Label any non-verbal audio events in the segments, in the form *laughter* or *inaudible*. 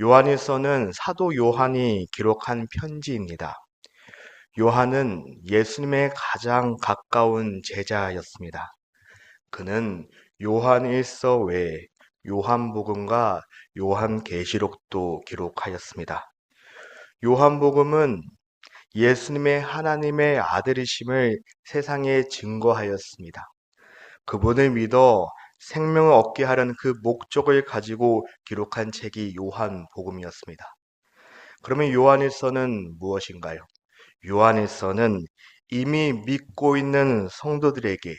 요한일서는 사도 요한이 기록한 편지입니다. 요한은 예수님의 가장 가까운 제자였습니다. 그는 요한일서 외에 요한복음과 요한계시록도 기록하였습니다. 요한복음은 예수님의 하나님의 아들이심을 세상에 증거하였습니다. 그분을 믿어 생명을 얻게 하려는 그 목적을 가지고 기록한 책이 요한복음이었습니다. 그러면 요한일서는 무엇인가요? 요한일서는 이미 믿고 있는 성도들에게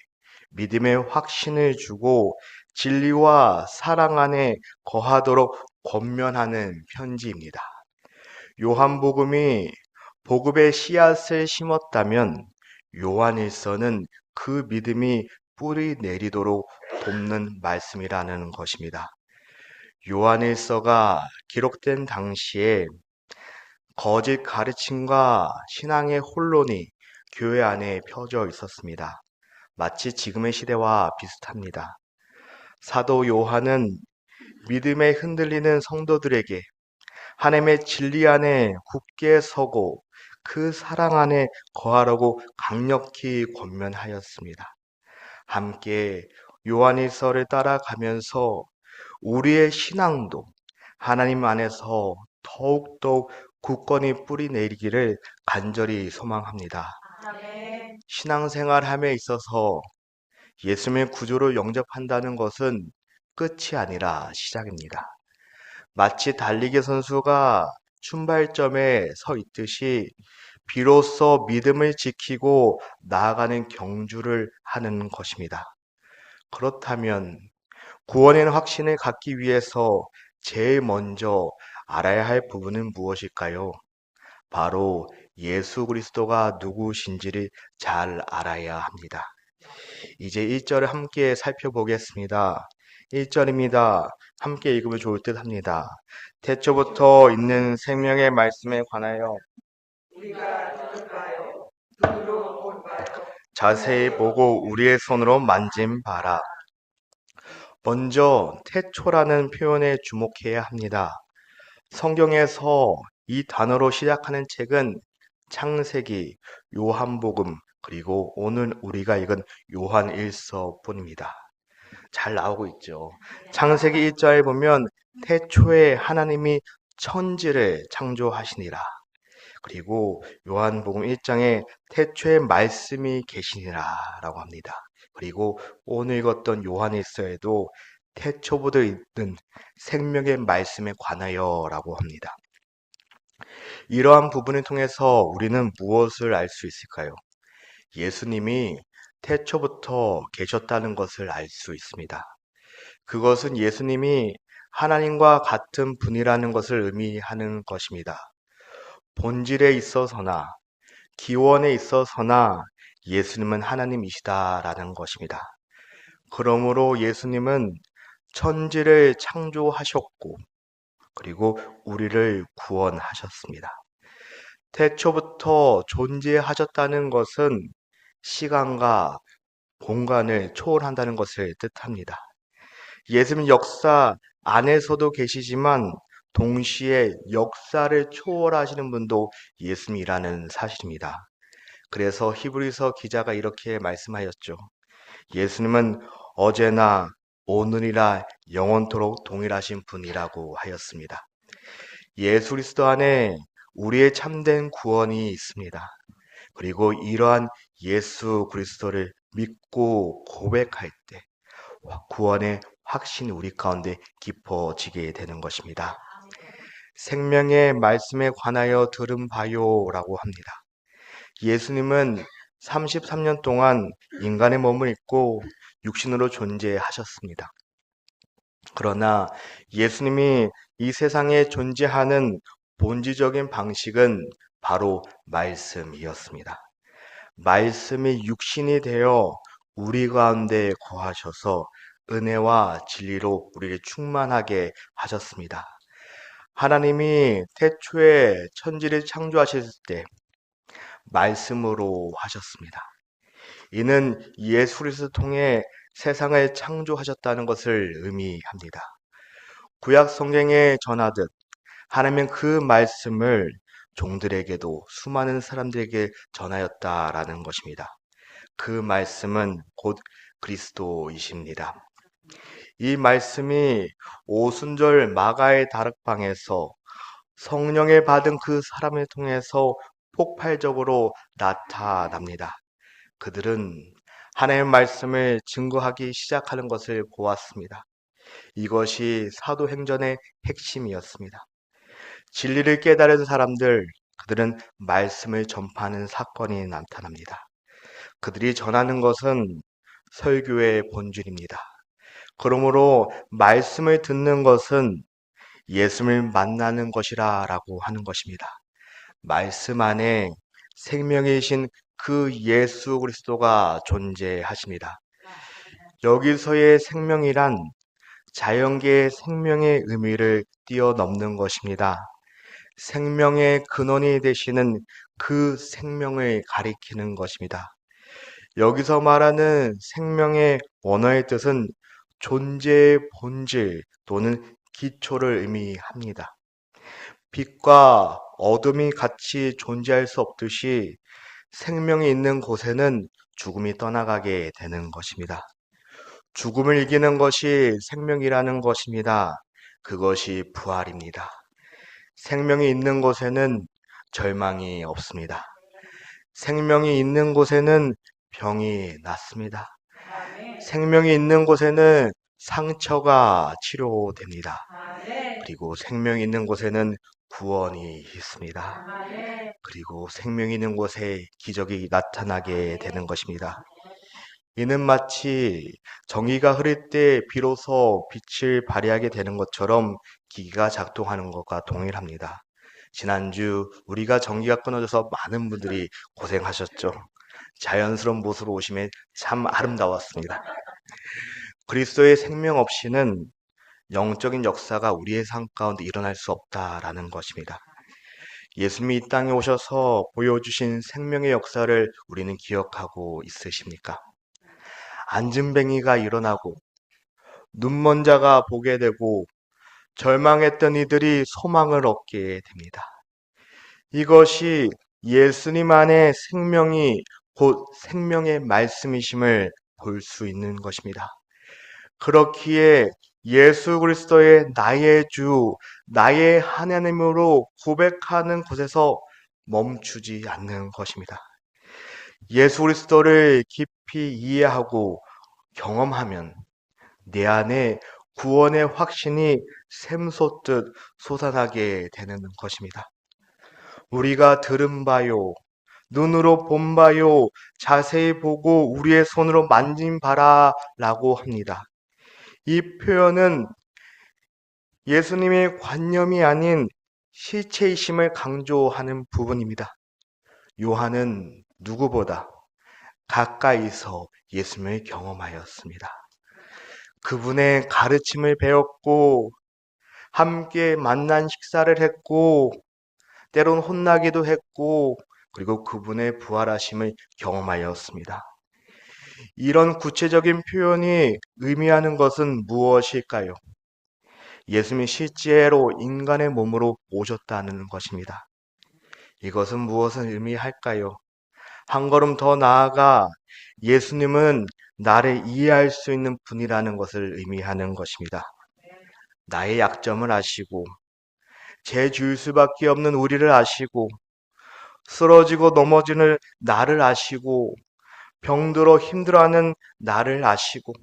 믿음의 확신을 주고 진리와 사랑 안에 거하도록 권면하는 편지입니다. 요한복음이 복음의 씨앗을 심었다면 요한일서는 그 믿음이 뿌리 내리도록 돕는 말씀이라는 것입니다. 요한일서가 기록된 당시에 거짓 가르침과 신앙의 혼론이 교회 안에 펴져 있었습니다. 마치 지금의 시대와 비슷합니다. 사도 요한은 믿음에 흔들리는 성도들에게 하나님의 진리 안에 굳게 서고 그 사랑 안에 거하라고 강력히 권면하였습니다. 함께 요한일서를 따라가면서 우리의 신앙도 하나님 안에서 더욱더욱 굳건히 뿌리 내리기를 간절히 소망합니다. 신앙생활함에 있어서 예수님의 구조를 영접한다는 것은 끝이 아니라 시작입니다. 마치 달리기 선수가 출발점에 서 있듯이 비로소 믿음을 지키고 나아가는 경주를 하는 것입니다. 그렇다면 구원의 확신을 갖기 위해서 제일 먼저 알아야 할 부분은 무엇일까요? 바로 예수 그리스도가 누구신지를 잘 알아야 합니다. 이제 1절을 함께 살펴보겠습니다. 1절입니다. 함께 읽으면 좋을 듯 합니다. 태초부터 있는 생명의 말씀에 관하여 자세히 보고 우리의 손으로 만진 바라. 먼저 태초라는 표현에 주목해야 합니다. 성경에서 이 단어로 시작하는 책은 창세기, 요한복음, 그리고 오늘 우리가 읽은 요한 일서뿐입니다. 잘 나오고 있죠. 창세기 1절에 보면 태초에 하나님이 천지를 창조하시니라. 그리고 요한복음 1장에 태초에 말씀이 계시니라 라고 합니다. 그리고 오늘 읽었던 요한일서에도 태초부터 있는 생명의 말씀에 관하여 라고 합니다. 이러한 부분을 통해서 우리는 무엇을 알 수 있을까요? 예수님이 태초부터 계셨다는 것을 알 수 있습니다. 그것은 예수님이 하나님과 같은 분이라는 것을 의미하는 것입니다. 본질에 있어서나 기원에 있어서나 예수님은 하나님이시다라는 것입니다. 그러므로 예수님은 천지를 창조하셨고 그리고 우리를 구원하셨습니다. 태초부터 존재하셨다는 것은 시간과 공간을 초월한다는 것을 뜻합니다. 예수님 역사 안에서도 계시지만 동시에 역사를 초월하시는 분도 예수님이라는 사실입니다. 그래서 히브리서 기자가 이렇게 말씀하였죠. 예수님은 어제나 오늘이라 영원토록 동일하신 분이라고 하였습니다. 예수 그리스도 안에 우리의 참된 구원이 있습니다. 그리고 이러한 예수 그리스도를 믿고 고백할 때 구원의 확신이 우리 가운데 깊어지게 되는 것입니다. 생명의 말씀에 관하여 들은 바요라고 합니다. 예수님은 33년 동안 인간의 몸을 입고 육신으로 존재하셨습니다. 그러나 예수님이 이 세상에 존재하는 본질적인 방식은 바로 말씀이었습니다. 말씀이 육신이 되어 우리 가운데 거하셔서 은혜와 진리로 우리를 충만하게 하셨습니다. 하나님이 태초에 천지를 창조하셨을 때 말씀으로 하셨습니다. 이는 예수 그리스도 통해 세상을 창조하셨다는 것을 의미합니다. 구약 성경에 전하듯 하나님은 그 말씀을 종들에게도 수많은 사람들에게 전하였다라는 것입니다. 그 말씀은 곧 그리스도이십니다. 이 말씀이 오순절 마가의 다락방에서 성령에 받은 그 사람을 통해서 폭발적으로 나타납니다. 그들은 하나님의 말씀을 증거하기 시작하는 것을 보았습니다. 이것이 사도행전의 핵심이었습니다. 진리를 깨달은 사람들, 그들은 말씀을 전파하는 사건이 나타납니다. 그들이 전하는 것은 설교의 본질입니다. 그러므로 말씀을 듣는 것은 예수를 만나는 것이라 라고 하는 것입니다. 말씀 안에 생명이신 그 예수 그리스도가 존재하십니다. 여기서의 생명이란 자연계의 생명의 의미를 뛰어넘는 것입니다. 생명의 근원이 되시는 그 생명을 가리키는 것입니다. 여기서 말하는 생명의 원어의 뜻은 존재의 본질 또는 기초를 의미합니다. 빛과 어둠이 같이 존재할 수 없듯이 생명이 있는 곳에는 죽음이 떠나가게 되는 것입니다. 죽음을 이기는 것이 생명이라는 것입니다. 그것이 부활입니다. 생명이 있는 곳에는 절망이 없습니다. 생명이 있는 곳에는 병이 낫습니다. 생명이 있는 곳에는 상처가 치료됩니다. 그리고 생명이 있는 곳에는 구원이 있습니다. 그리고 생명이 있는 곳에 기적이 나타나게 되는 것입니다. 이는 마치 정의가 흐를 때 비로소 빛을 발휘하게 되는 것처럼 기기가 작동하는 것과 동일합니다. 지난주 우리가 전기가 끊어져서 많은 분들이 고생하셨죠. 자연스러운 모습으로 오시면 참 아름다웠습니다. 그리스도의 생명 없이는 영적인 역사가 우리의 삶 가운데 일어날 수 없다라는 것입니다. 예수님이 이 땅에 오셔서 보여주신 생명의 역사를 우리는 기억하고 있으십니까? 안진뱅이가 일어나고 눈먼 자가 보게 되고 절망했던 이들이 소망을 얻게 됩니다. 이것이 예수님 안에 생명이 곧 생명의 말씀이심을 볼 수 있는 것입니다. 그렇기에 예수 그리스도의 나의 주, 나의 하나님으로 고백하는 곳에서 멈추지 않는 것입니다. 예수 그리스도를 깊이 이해하고 경험하면 내 안에 구원의 확신이 샘솟듯 솟아나게 되는 것입니다. 우리가 들은 바요, 눈으로 본 바요, 자세히 보고 우리의 손으로 만진 바라 라고 합니다. 이 표현은 예수님의 관념이 아닌 실체이심을 강조하는 부분입니다. 요한은 누구보다 가까이서 예수님을 경험하였습니다. 그분의 가르침을 배웠고, 함께 만난 식사를 했고, 때론 혼나기도 했고, 그리고 그분의 부활하심을 경험하였습니다. 이런 구체적인 표현이 의미하는 것은 무엇일까요? 예수님이 실제로 인간의 몸으로 오셨다는 것입니다. 이것은 무엇을 의미할까요? 한 걸음 더 나아가 예수님은 나를 이해할 수 있는 분이라는 것을 의미하는 것입니다. 나의 약점을 아시고, 제 주일 수밖에 없는 우리를 아시고, 쓰러지고 넘어지는 나를 아시고, 병들어 힘들어하는 나를 아시고,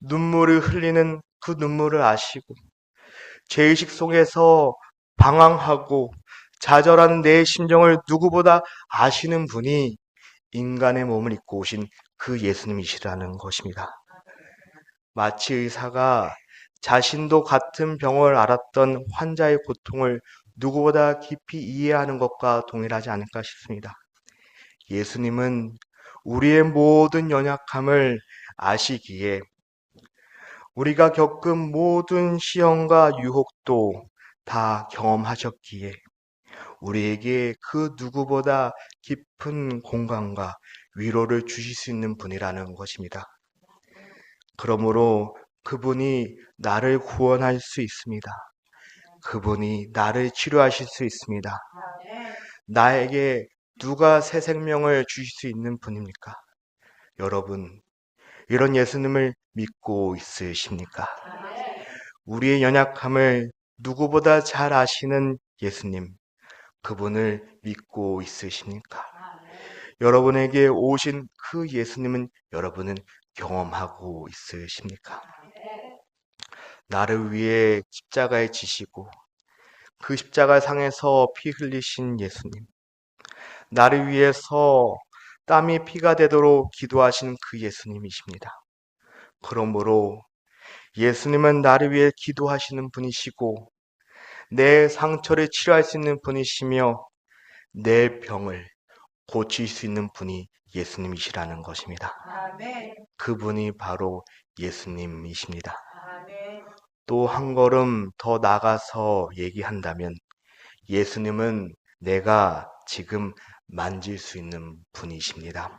눈물을 흘리는 그 눈물을 아시고, 죄의식 속에서 방황하고 좌절하는 내 심정을 누구보다 아시는 분이 인간의 몸을 입고 오신 그 예수님이시라는 것입니다. 마치 의사가 자신도 같은 병을 앓았던 환자의 고통을 누구보다 깊이 이해하는 것과 동일하지 않을까 싶습니다. 예수님은 우리의 모든 연약함을 아시기에 우리가 겪은 모든 시험과 유혹도 다 경험하셨기에 우리에게 그 누구보다 깊은 공간과 위로를 주실 수 있는 분이라는 것입니다. 그러므로 그분이 나를 구원할 수 있습니다. 그분이 나를 치료하실 수 있습니다. 나에게 누가 새 생명을 주실 수 있는 분입니까? 여러분, 이런 예수님을 믿고 있으십니까? 우리의 연약함을 누구보다 잘 아시는 예수님, 그분을 믿고 있으십니까? 여러분에게 오신 그 예수님은 여러분은 경험하고 있으십니까? 나를 위해 십자가에 지시고 그 십자가 상에서 피 흘리신 예수님. 나를 위해서 땀이 피가 되도록 기도하신 그 예수님이십니다. 그러므로 예수님은 나를 위해 기도하시는 분이시고 내 상처를 치료할 수 있는 분이시며 내 병을 고칠 수 있는 분이 예수님이시라는 것입니다. 그분이 바로 예수님이십니다. 또 한 걸음 더 나가서 얘기한다면 예수님은 내가 지금 만질 수 있는 분이십니다.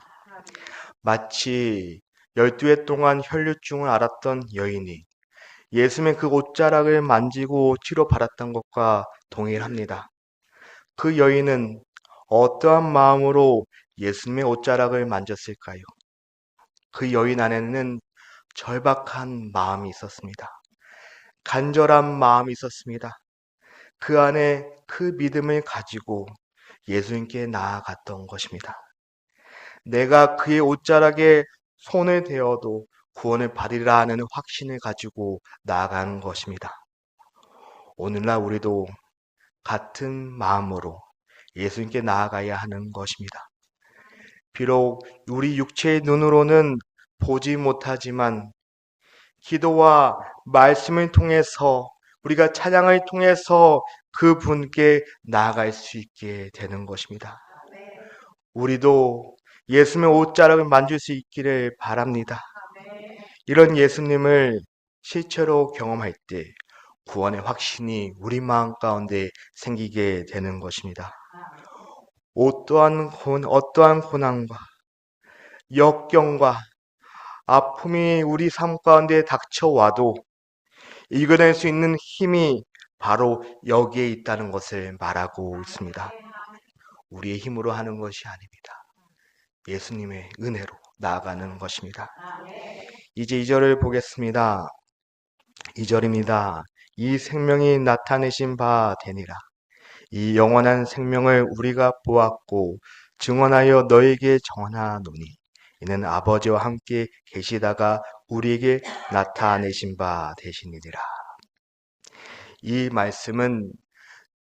마치 12해 동안 혈류증을 앓았던 여인이 예수님의 그 옷자락을 만지고 치료받았던 것과 동일합니다. 그 여인은 어떠한 마음으로 예수님의 옷자락을 만졌을까요? 그 여인 안에는 절박한 마음이 있었습니다. 간절한 마음이 있었습니다. 그 안에 그 믿음을 가지고 예수님께 나아갔던 것입니다. 내가 그의 옷자락에 손을 대어도 구원을 받으리라 하는 확신을 가지고 나아가는 것입니다. 오늘날 우리도 같은 마음으로 예수님께 나아가야 하는 것입니다. 비록 우리 육체의 눈으로는 보지 못하지만 기도와 말씀을 통해서 우리가 찬양을 통해서 그 분께 나아갈 수 있게 되는 것입니다. 우리도 예수님의 옷자락을 만질 수 있기를 바랍니다. 이런 예수님을 실제로 경험할 때 구원의 확신이 우리 마음 가운데 생기게 되는 것입니다. 어떠한 고난과 역경과 아픔이 우리 삶 가운데 닥쳐와도 이겨낼 수 있는 힘이 바로 여기에 있다는 것을 말하고 있습니다. 우리의 힘으로 하는 것이 아닙니다. 예수님의 은혜로 나아가는 것입니다. 이제 2절을 보겠습니다. 2절입니다. 이 생명이 나타내신 바 되니라. 이 영원한 생명을 우리가 보았고 증언하여 너에게 전하노니 이는 아버지와 함께 계시다가 우리에게 나타내신 바 되시니라. 이 말씀은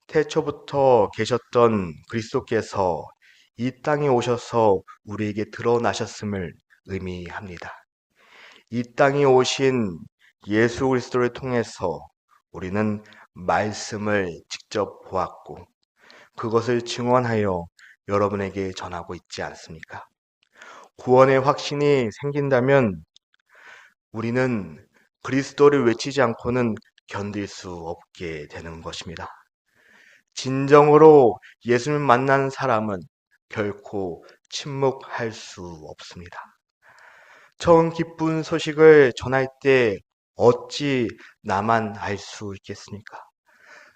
태초부터 계셨던 그리스도께서 이 땅에 오셔서 우리에게 드러나셨음을 의미합니다. 이 땅에 오신 예수 그리스도를 통해서 우리는 말씀을 직접 보았고 그것을 증언하여 여러분에게 전하고 있지 않습니까? 구원의 확신이 생긴다면 우리는 그리스도를 외치지 않고는 견딜 수 없게 되는 것입니다. 진정으로 예수님 만난 사람은 결코 침묵할 수 없습니다. 처음 기쁜 소식을 전할 때 어찌 나만 알 수 있겠습니까?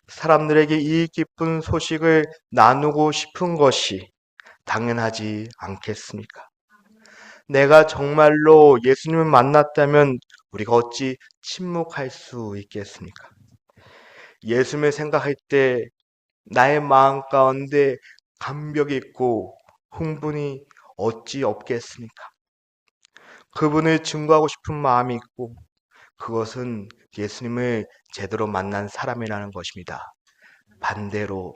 사람들에게 이 기쁜 소식을 나누고 싶은 것이 당연하지 않겠습니까? 내가 정말로 예수님을 만났다면 우리가 어찌 침묵할 수 있겠습니까? 예수님을 생각할 때 나의 마음 가운데 감격이 있고 흥분이 어찌 없겠습니까? 그분을 증거하고 싶은 마음이 있고 그것은 예수님을 제대로 만난 사람이라는 것입니다. 반대로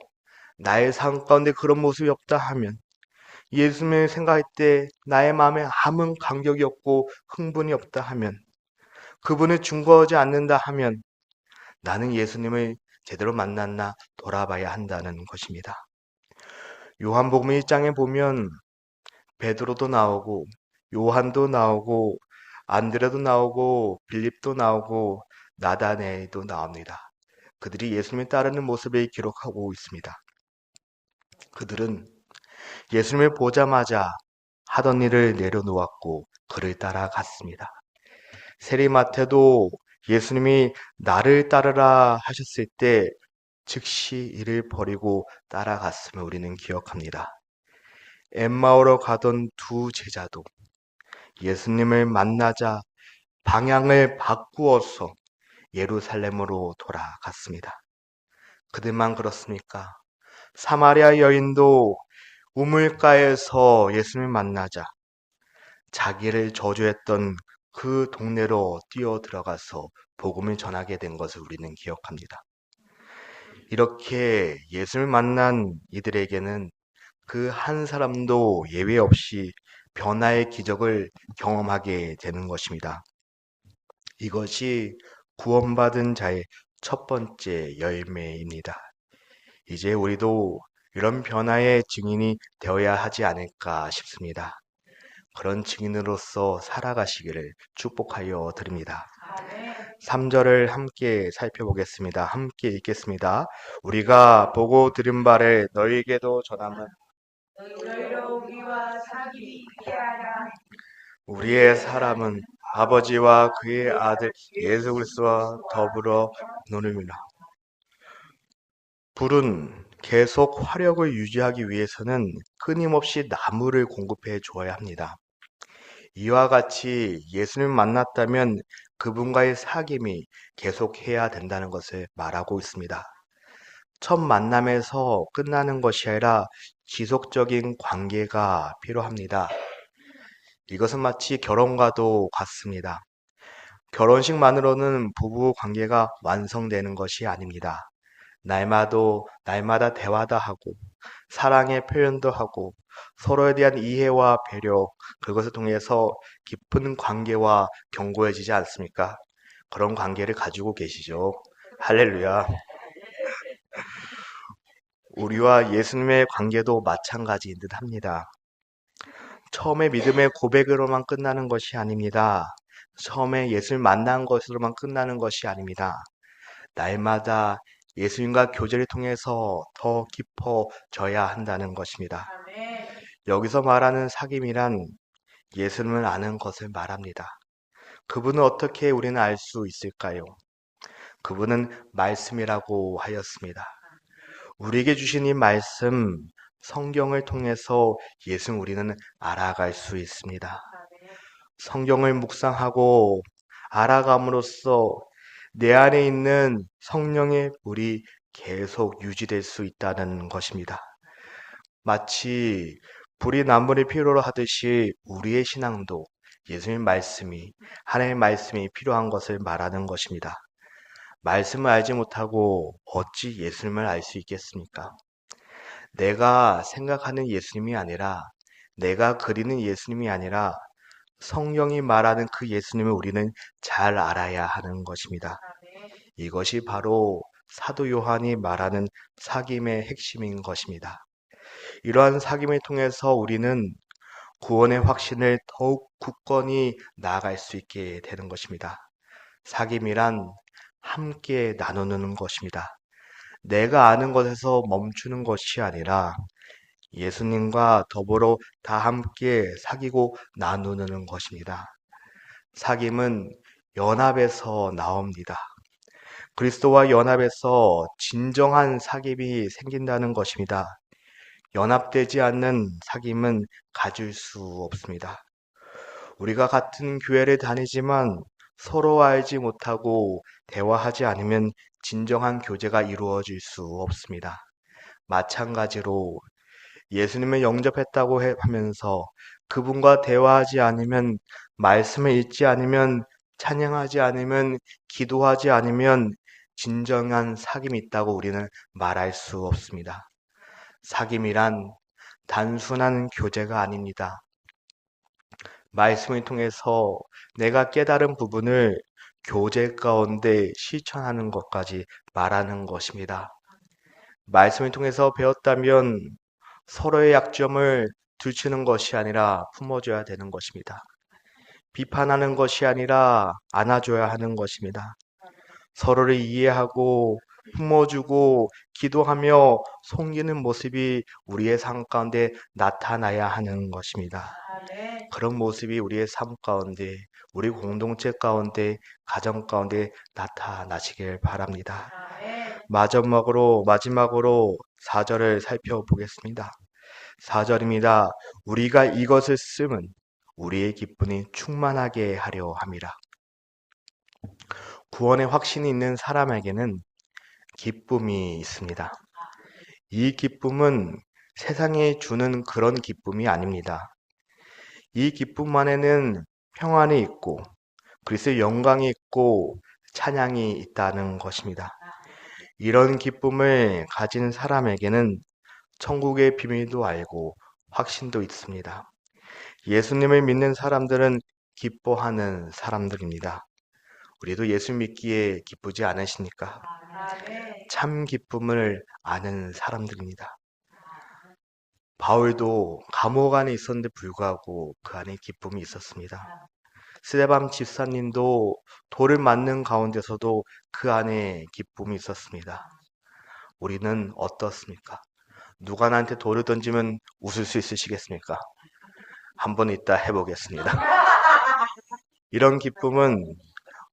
나의 삶 가운데 그런 모습이 없다 하면 예수님을 생각할 때 나의 마음에 아무 감격이 없고 흥분이 없다 하면 그분을 증거하지 않는다 하면 나는 예수님을 제대로 만났나 돌아봐야 한다는 것입니다. 요한복음 1장에 보면 베드로도 나오고 요한도 나오고 안드레도 나오고 빌립도 나오고 나다네도 나옵니다. 그들이 예수님을 따르는 모습을 기록하고 있습니다. 그들은 예수님을 보자마자 하던 일을 내려놓았고 그를 따라갔습니다. 세리마태도 예수님이 나를 따르라 하셨을 때 즉시 이를 버리고 따라갔음을 우리는 기억합니다. 엠마오로 가던 두 제자도 예수님을 만나자 방향을 바꾸어서 예루살렘으로 돌아갔습니다. 그들만 그렇습니까? 사마리아 여인도 우물가에서 예수님을 만나자 자기를 저주했던 그 동네로 뛰어 들어가서 복음을 전하게 된 것을 우리는 기억합니다. 이렇게 예수를 만난 이들에게는 그 한 사람도 예외 없이 변화의 기적을 경험하게 되는 것입니다. 이것이 구원받은 자의 첫 번째 열매입니다. 이제 우리도 이런 변화의 증인이 되어야 하지 않을까 싶습니다. 그런 증인으로서 살아가시기를 축복하여 드립니다. 아멘. 3절을 함께 살펴보겠습니다. 함께 읽겠습니다. 우리가 보고 들은 바를 너희에게도 하라. 우리의 사람은 아버지와 그의 아들 예수 그리스도와 더불어 노름이라. 불은 계속 화력을 유지하기 위해서는 끊임없이 나무를 공급해 주어야 합니다. 이와 같이 예수님 만났다면 그분과의 사귐이 계속해야 된다는 것을 말하고 있습니다. 첫 만남에서 끝나는 것이 아니라 지속적인 관계가 필요합니다. 이것은 마치 결혼과도 같습니다. 결혼식만으로는 부부 관계가 완성되는 것이 아닙니다. 날마다, 날마다 대화도 하고, 사랑의 표현도 하고, 서로에 대한 이해와 배려, 그것을 통해서 깊은 관계와 견고해지지 않습니까? 그런 관계를 가지고 계시죠. 할렐루야. 우리와 예수님의 관계도 마찬가지인 듯 합니다. 처음에 믿음의 고백으로만 끝나는 것이 아닙니다. 처음에 예수를 만난 것으로만 끝나는 것이 아닙니다. 날마다 예수님과 교제를 통해서 더 깊어져야 한다는 것입니다. 여기서 말하는 사귐이란 예수님을 아는 것을 말합니다. 그분은 어떻게 우리는 알 수 있을까요? 그분은 말씀이라고 하였습니다. 우리에게 주신 이 말씀, 성경을 통해서 예수 우리는 알아갈 수 있습니다. 성경을 묵상하고 알아감으로써 내 안에 있는 성령의 물이 계속 유지될 수 있다는 것입니다. 마치 불이 나무를 필요로 하듯이 우리의 신앙도 예수님 말씀이 하나님의 말씀이 필요한 것을 말하는 것입니다. 말씀을 알지 못하고 어찌 예수님을 알 수 있겠습니까? 내가 생각하는 예수님이 아니라 내가 그리는 예수님이 아니라 성령이 말하는 그 예수님을 우리는 잘 알아야 하는 것입니다. 아멘. 이것이 바로 사도 요한이 말하는 사귐의 핵심인 것입니다. 이러한 사귐을 통해서 우리는 구원의 확신을 더욱 굳건히 나아갈 수 있게 되는 것입니다. 사귐이란 함께 나누는 것입니다. 내가 아는 것에서 멈추는 것이 아니라 예수님과 더불어 다 함께 사귀고 나누는 것입니다. 사귐은 연합에서 나옵니다. 그리스도와 연합에서 진정한 사귐이 생긴다는 것입니다. 연합되지 않는 사귐은 가질 수 없습니다. 우리가 같은 교회를 다니지만 서로 알지 못하고 대화하지 않으면 진정한 교제가 이루어질 수 없습니다. 마찬가지로 예수님을 영접했다고 해- 하면서 그분과 대화하지 않으면 말씀을 읽지 않으면 찬양하지 않으면 기도하지 않으면 진정한 사귐이 있다고 우리는 말할 수 없습니다. 사귐이란 단순한 교제가 아닙니다. 말씀을 통해서 내가 깨달은 부분을 교제 가운데 실천하는 것까지 말하는 것입니다. 말씀을 통해서 배웠다면 서로의 약점을 들추는 것이 아니라 품어줘야 되는 것입니다. 비판하는 것이 아니라 안아줘야 하는 것입니다. 서로를 이해하고 품어주고 기도하며 섬기는 모습이 우리의 삶 가운데 나타나야 하는 것입니다. 그런 모습이 우리의 삶 가운데, 우리 공동체 가운데, 가정 가운데 나타나시길 바랍니다. 마지막으로 마지막으로 4절을 살펴보겠습니다. 4절입니다. 우리가 이것을 쓰면 우리의 기쁨이 충만하게 하려 함이라. 구원의 확신이 있는 사람에게는 기쁨이 있습니다. 이 기쁨은 세상에 주는 그런 기쁨이 아닙니다. 이 기쁨 안에는 평안이 있고 그리스의 영광이 있고 찬양이 있다는 것입니다. 이런 기쁨을 가진 사람에게는 천국의 비밀도 알고 확신도 있습니다. 예수님을 믿는 사람들은 기뻐하는 사람들입니다. 우리도 예수 믿기에 기쁘지 않으십니까? 참 기쁨을 아는 사람들입니다. 바울도 감옥 안에 있었는데 불구하고 그 안에 기쁨이 있었습니다. 스데밤 집사님도 돌을 맞는 가운데서도 그 안에 기쁨이 있었습니다. 우리는 어떻습니까? 누가 나한테 돌을 던지면 웃을 수 있으시겠습니까? 한번 이따 해보겠습니다. *laughs* 이런 기쁨은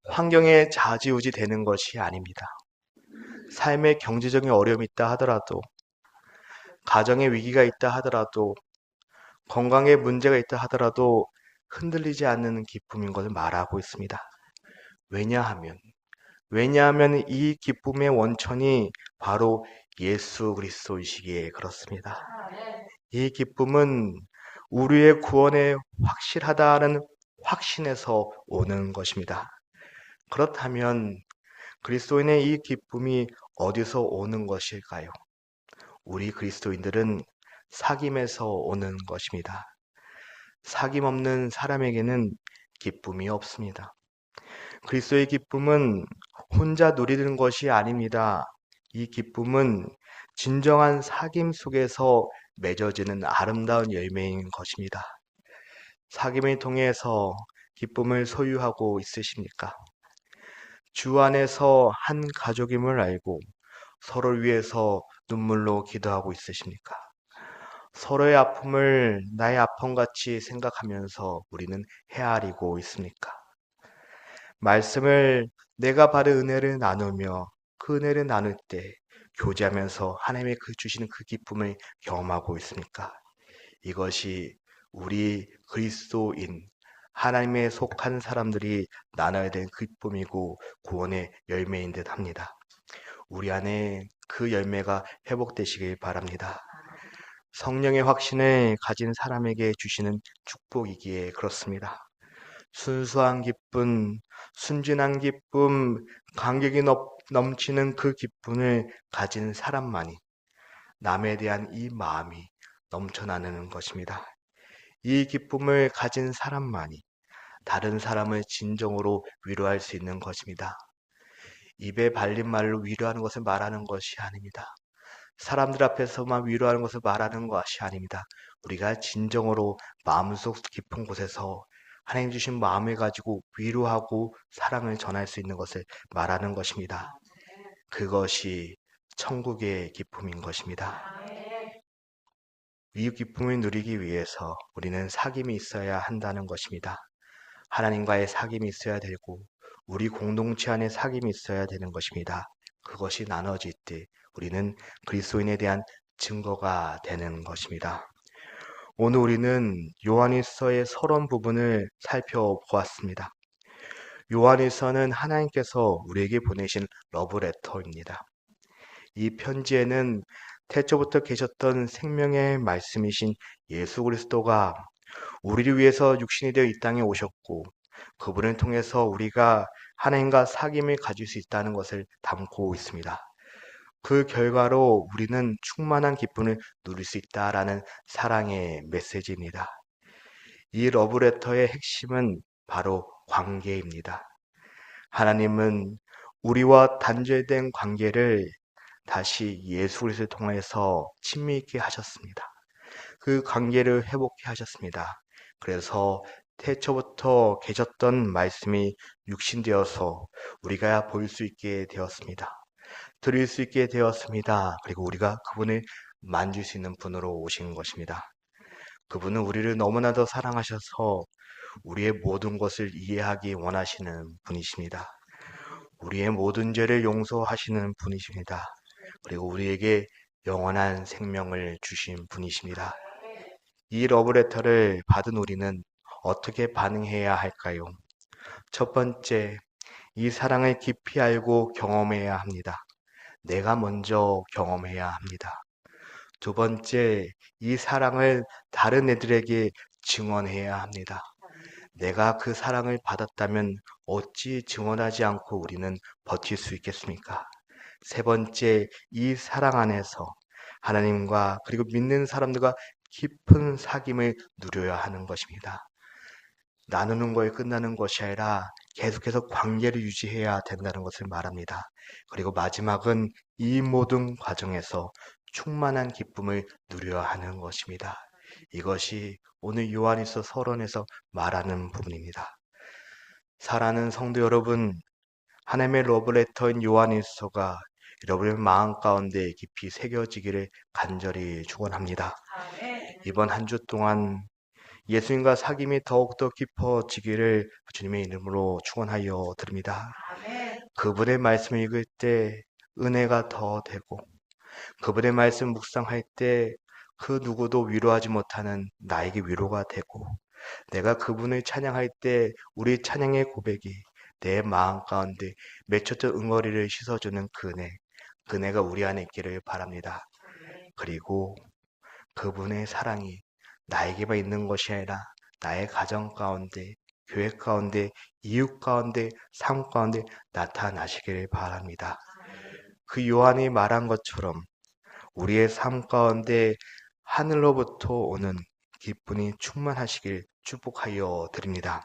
환경에 좌지우지 되는 것이 아닙니다. 삶의 경제적인 어려움이 있다 하더라도, 가정의 위기가 있다 하더라도, 건강에 문제가 있다 하더라도 흔들리지 않는 기쁨인 것을 말하고 있습니다. 왜냐하면, 왜냐하면 이 기쁨의 원천이 바로 예수 그리스도이시기에 그렇습니다. 이 기쁨은 우리의 구원에 확실하다는 확신에서 오는 것입니다. 그렇다면 그리스도인의 이 기쁨이 어디서 오는 것일까요? 우리 그리스도인들은 사귐에서 오는 것입니다. 사귐 없는 사람에게는 기쁨이 없습니다. 그리스도의 기쁨은 혼자 누리는 것이 아닙니다. 이 기쁨은 진정한 사귐 속에서 맺어지는 아름다운 열매인 것입니다. 사귐을 통해서 기쁨을 소유하고 있으십니까? 주 안에서 한 가족임을 알고 서로를 위해서 눈물로 기도하고 있으십니까? 서로의 아픔을 나의 아픔같이 생각하면서 우리는 헤아리고 있습니까? 말씀을 내가 받은 은혜를 나누며 그 은혜를 나눌 때 교제하면서 하나님의 그 주시는 그 기쁨을 경험하고 있습니까? 이것이 우리 그리스도인 하나님의 속한 사람들이 나눠야 될 기쁨이고 구원의 열매인 듯 합니다. 우리 안에 그 열매가 회복되시길 바랍니다. 성령의 확신을 가진 사람에게 주시는 축복이기에 그렇습니다. 순수한 기쁨, 순진한 기쁨, 감격이 넘- 넘치는 그 기쁨을 가진 사람만이 남에 대한 이 마음이 넘쳐나는 것입니다. 이 기쁨을 가진 사람만이 다른 사람을 진정으로 위로할 수 있는 것입니다. 입에 발린 말로 위로하는 것을 말하는 것이 아닙니다. 사람들 앞에서만 위로하는 것을 말하는 것이 아닙니다. 우리가 진정으로 마음속 깊은 곳에서 하나님 주신 마음을 가지고 위로하고 사랑을 전할 수 있는 것을 말하는 것입니다. 그것이 천국의 기쁨인 것입니다. 이 기쁨을 누리기 위해서 우리는 사귐이 있어야 한다는 것입니다. 하나님과의 사귐이 있어야 되고 우리 공동체 안에 사귐이 있어야 되는 것입니다. 그것이 나눠질 때 우리는 그리스도인에 대한 증거가 되는 것입니다. 오늘 우리는 요한일서의 서론 부분을 살펴보았습니다. 요한일서는 하나님께서 우리에게 보내신 러브레터입니다. 이 편지에는 태초부터 계셨던 생명의 말씀이신 예수 그리스도가 우리를 위해서 육신이 되어 이 땅에 오셨고 그분을 통해서 우리가 하나님과 사귐을 가질 수 있다는 것을 담고 있습니다. 그 결과로 우리는 충만한 기쁨을 누릴 수 있다라는 사랑의 메시지입니다. 이 러브레터의 핵심은 바로 관계입니다. 하나님은 우리와 단절된 관계를 다시 예수 그리스도를 통해서 친밀하게 하셨습니다. 그 관계를 회복해 하셨습니다. 그래서 태초부터 계셨던 말씀이 육신되어서 우리가 볼 수 있게 되었습니다. 들을 수 있게 되었습니다. 그리고 우리가 그분을 만질 수 있는 분으로 오신 것입니다. 그분은 우리를 너무나도 사랑하셔서 우리의 모든 것을 이해하기 원하시는 분이십니다. 우리의 모든 죄를 용서하시는 분이십니다. 그리고 우리에게 영원한 생명을 주신 분이십니다. 이 러브레터를 받은 우리는 어떻게 반응해야 할까요? 첫 번째, 이 사랑을 깊이 알고 경험해야 합니다. 내가 먼저 경험해야 합니다. 두 번째, 이 사랑을 다른 애들에게 증언해야 합니다. 내가 그 사랑을 받았다면 어찌 증언하지 않고 우리는 버틸 수 있겠습니까? 세 번째, 이 사랑 안에서 하나님과 그리고 믿는 사람들과 깊은 사귐을 누려야 하는 것입니다. 나누는 거에 끝나는 것이 아니라 계속해서 관계를 유지해야 된다는 것을 말합니다. 그리고 마지막은 이 모든 과정에서 충만한 기쁨을 누려야 하는 것입니다. 이것이 오늘 요한일서 서론에서 말하는 부분입니다. 사랑하는 성도 여러분, 하나님의 러브레터인 요한일서가 여러분의 마음 가운데 깊이 새겨지기를 간절히 축원합니다. 이번 한 주 동안 예수님과 사귐이 더욱더 깊어지기를 주님의 이름으로 축원하여 드립니다. 아멘. 그분의 말씀을 읽을 때 은혜가 더 되고 그분의 말씀 묵상할 때 그 누구도 위로하지 못하는 나에게 위로가 되고 내가 그분을 찬양할 때 우리 찬양의 고백이 내 마음 가운데 맺혔던 응어리를 씻어주는 그 은혜 그 은혜가 우리 안에 있기를 바랍니다. 그리고 그분의 사랑이 나에게만 있는 것이 아니라 나의 가정 가운데 교회 가운데 이웃 가운데 삶 가운데 나타나시기를 바랍니다. 그 요한이 말한 것처럼 우리의 삶 가운데 하늘로부터 오는 기쁨이 충만하시길 축복하여 드립니다.